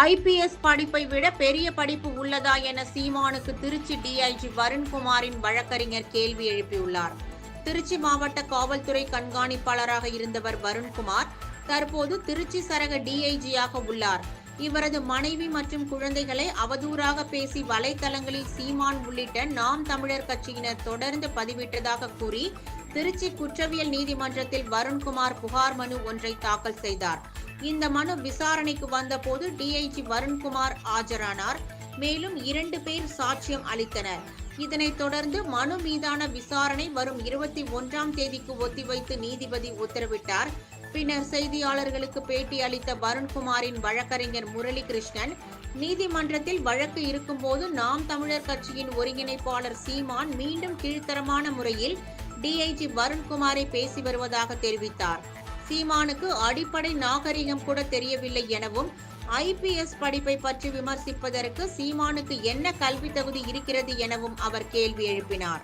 IPS படிப்பை விட பெரிய படிப்பு உள்ளதா என சீமானுக்கு திருச்சி டிஐஜி வருண்குமாரின் வழக்கறிஞர் கேள்வி எழுப்பியுள்ளார். திருச்சி மாவட்ட காவல்துறை கண்காணிப்பாளராக இருந்தவர் வருண்குமார் தற்போது திருச்சி சரக டிஐஜியாக உள்ளார். இவரது மனைவி மற்றும் குழந்தைகளை அவதூறாக பேசி வலைத்தளங்களில் சீமான் உள்ளிட்ட நாம் தமிழர் கட்சியினர் தொடர்ந்து பதிவிட்டதாக கூறி திருச்சி குற்றவியல் நீதிமன்றத்தில் வருண்குமார் புகார் மனு ஒன்றை தாக்கல் செய்தார். இந்த மனு விசாரணைக்கு வந்தபோது டிஐஜி வருண்குமார் ஆஜரானார். மேலும் இரண்டு பேர் சாட்சியம் அளித்தனர். இதனைத் தொடர்ந்து மனு மீதான விசாரணை வரும் இருபத்தி ஒன்றாம் தேதிக்கு ஒத்திவைத்து நீதிபதி உத்தரவிட்டார். பின்னர் செய்தியாளர்களுக்கு பேட்டி அளித்த வருண்குமாரின் வழக்கறிஞர் முரளி கிருஷ்ணன் நீதிமன்றத்தில் வழக்கு இருக்கும்போது நாம் தமிழர் கட்சியின் ஒருங்கிணைப்பாளர் சீமான் மீண்டும் கீழ்த்தரமான முறையில் டிஐஜி வருண்குமாரை பேசி வருவதாக தெரிவித்தார். சீமானுக்கு அடிப்படை நாகரிகம் கூட தெரியவில்லை எனவும் ஐபிஎஸ் படிப்பை பற்றி விமர்சிப்பதற்கு சீமானுக்கு என்ன கல்வி தகுதி இருக்கிறது எனவும் அவர் கேள்வி எழுப்பினார்.